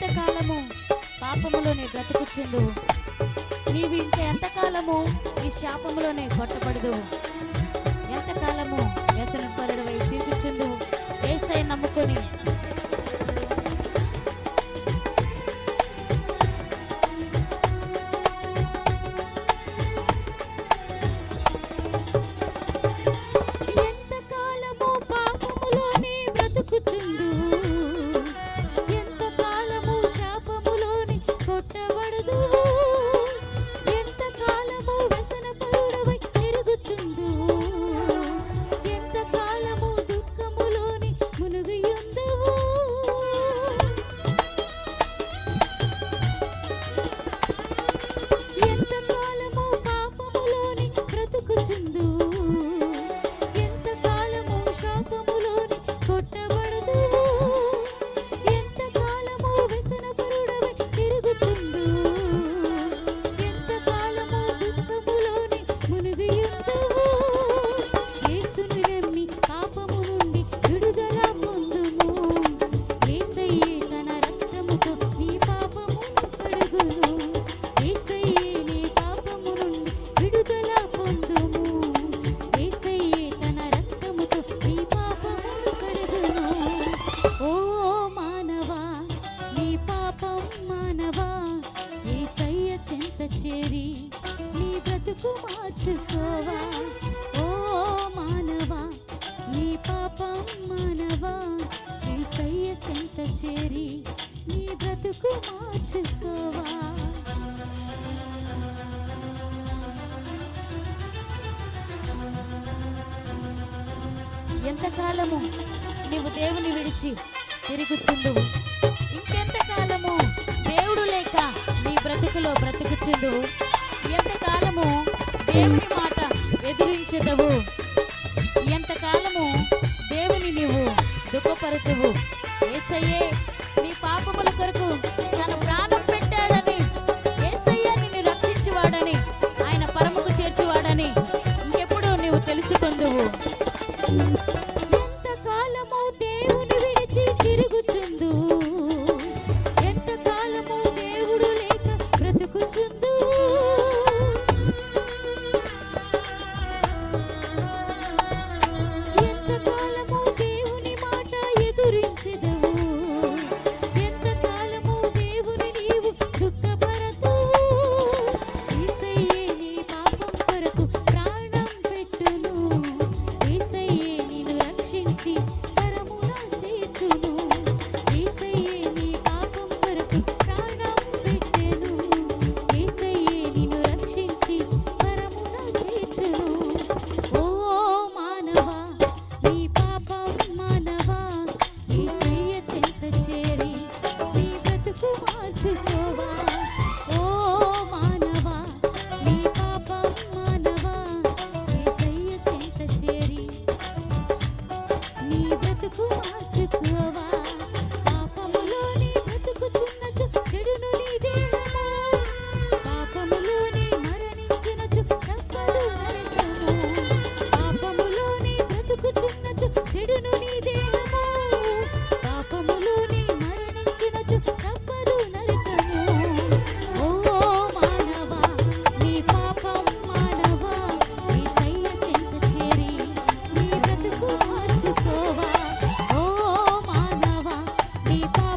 ఎంతకాలము పాపములోనే బ్రతుకుచ్చిందు నీవు ఇంత ఎంతకాలము ఈ శాపములోనే కొట్టబడదు. ఎంతకాలము వ్యసనపరుడవై తీసుకుచ్చిందు ఏసై నమ్ముకొని బ్రతుకు మార్చుకోవా? ఓ మానవా నీ పాపం మానవా? సయ్య చెంత చేరి నీ బ్రతుకు మార్చుకోవా? ఎంతకాలము నీవు దేవుని విడిచి తిరుగుచుండువు? ఇంకెంతకాలము దేవుడు లేక నీ బ్రతుకులో బ్రతుకుచుండువు? ఎంతకాలము దేవుని మాట ఎదిరించదవు ఎంతకాలము దేవుని నీవు దుఃఖపరచవు ఏసయ్యే い